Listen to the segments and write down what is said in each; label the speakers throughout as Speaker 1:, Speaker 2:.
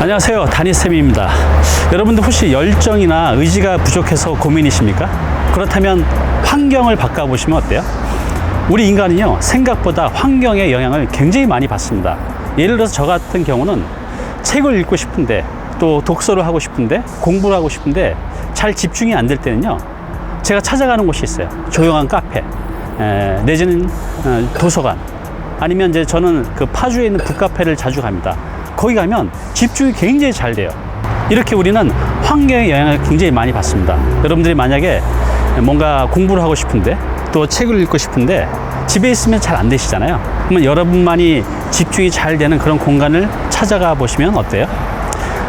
Speaker 1: 안녕하세요. 다니쌤입니다. 여러분들 혹시 열정이나 의지가 부족해서 고민이십니까? 그렇다면 환경을 바꿔보시면 어때요? 우리 인간은요, 생각보다 환경의 영향을 굉장히 많이 받습니다. 예를 들어서 저 같은 경우는 책을 읽고 싶은데 또 독서를 하고 싶은데 공부를 하고 싶은데 잘 집중이 안 될 때는요, 제가 찾아가는 곳이 있어요. 조용한 카페, 에, 내지는 어, 도서관, 아니면 이제 저는 그 파주에 있는 북카페를 자주 갑니다. 거기 가면 집중이 굉장히 잘 돼요. 이렇게 우리는 환경의 영향을 굉장히 많이 받습니다. 여러분들이 만약에 뭔가 공부를 하고 싶은데 또 책을 읽고 싶은데 집에 있으면 잘 안 되시잖아요. 그러면 여러분만이 집중이 잘 되는 그런 공간을 찾아가 보시면 어때요?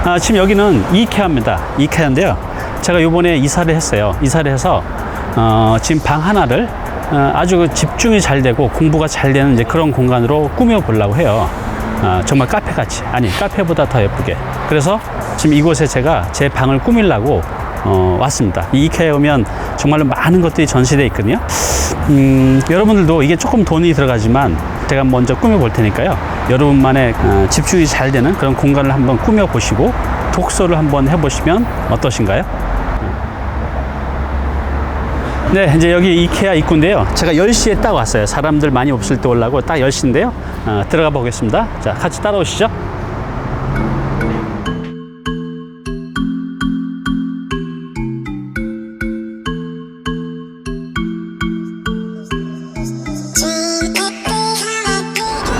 Speaker 1: 아, 지금 여기는 이케아입니다. 이케아인데요. 제가 요번에 이사를 했어요. 이사를 해서 어, 지금 방 하나를 어, 아주 그 집중이 잘 되고 공부가 잘 되는 이제 그런 공간으로 꾸며 보려고 해요. 아, 정말 카페 같이 아니 카페보다 더 예쁘게. 그래서 지금 이곳에 제가 제 방을 꾸밀라고 어, 왔습니다. 이 이케아에 오면 정말로 많은 것들이 전시되어 있거든요. 음, 여러분들도 이게 조금 돈이 들어가지만 제가 먼저 꾸며 볼 테니까요. 여러분만의 어, 집중이 잘 되는 그런 공간을 한번 꾸며 보시고 독서를 한번 해보시면 어떠신가요? 네, 이제 여기 이케아 입구인데요. 제가 10시에 딱 왔어요. 사람들 많이 없을 때 오려고 딱 10시인데요. 어, 들어가 보겠습니다. 자, 같이 따라오시죠.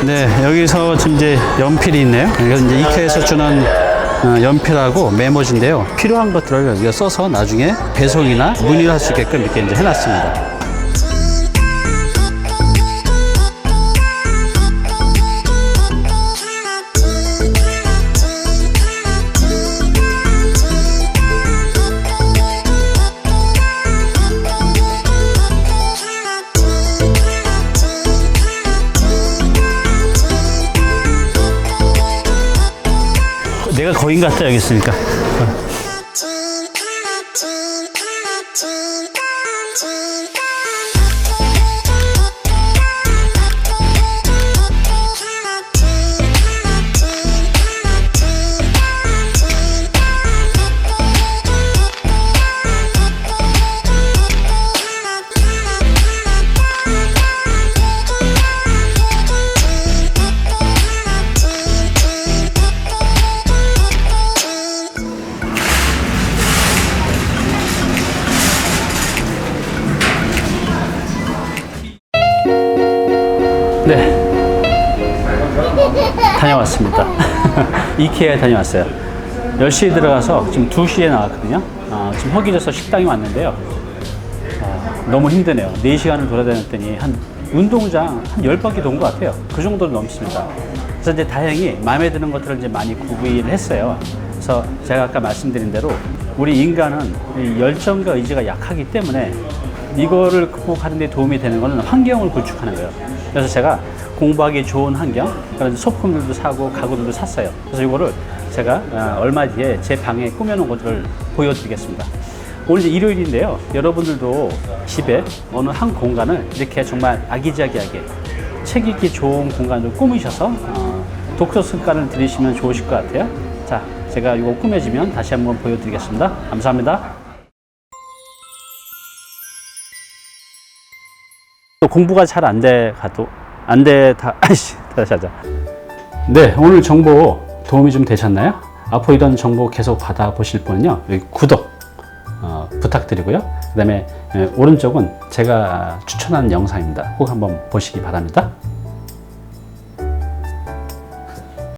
Speaker 1: 네, 여기서 지금 이제 연필이 있네요. 이건 이제 이케아에서 주는 어, 연필하고 메모지인데요. 필요한 것들을 여기가 써서 나중에 배송이나 문의를 할 수 있게끔 이렇게 이제 해놨습니다. 내가 거인 같다 여기 있으니까. 네. 다녀왔습니다. 이케아에 다녀왔어요. 10시에 들어가서 지금 2시에 나왔거든요. 어, 지금 허기져서 식당에 왔는데요. 어, 너무 힘드네요. 4시간을 돌아다녔더니 한 운동장 한 10바퀴 돈 것 같아요. 그 정도는 넘습니다. 그래서 이제 다행히 마음에 드는 것들을 이제 많이 구비를 했어요. 그래서 제가 아까 말씀드린 대로 우리 인간은 이 열정과 의지가 약하기 때문에 이거를 극복하는 데 도움이 되는 거는 환경을 구축하는 거예요. 그래서 제가 공부하기 좋은 환경, 그런 소품들도 사고 가구들도 샀어요. 그래서 이거를 제가 어, 얼마 뒤에 제 방에 꾸며놓은 것들을 보여드리겠습니다. 오늘 일요일인데요. 여러분들도 집에 어느 한 공간을 이렇게 정말 아기자기하게 책 읽기 좋은 공간으로 꾸미셔서 어, 독서 습관을 들이시면 좋으실 것 같아요. 자, 제가 이거 꾸며지면 다시 한번 보여드리겠습니다. 감사합니다. 또 공부가 잘 안 돼 가도 안 돼 다 아이씨 다시 하자. 네 오늘 정보 도움이 좀 되셨나요? 앞으로 이런 정보 계속 받아 보실 분은요 여기 구독 어, 부탁드리고요. 그 다음에 에, 오른쪽은 제가 추천한 영상입니다. 꼭 한번 보시기 바랍니다.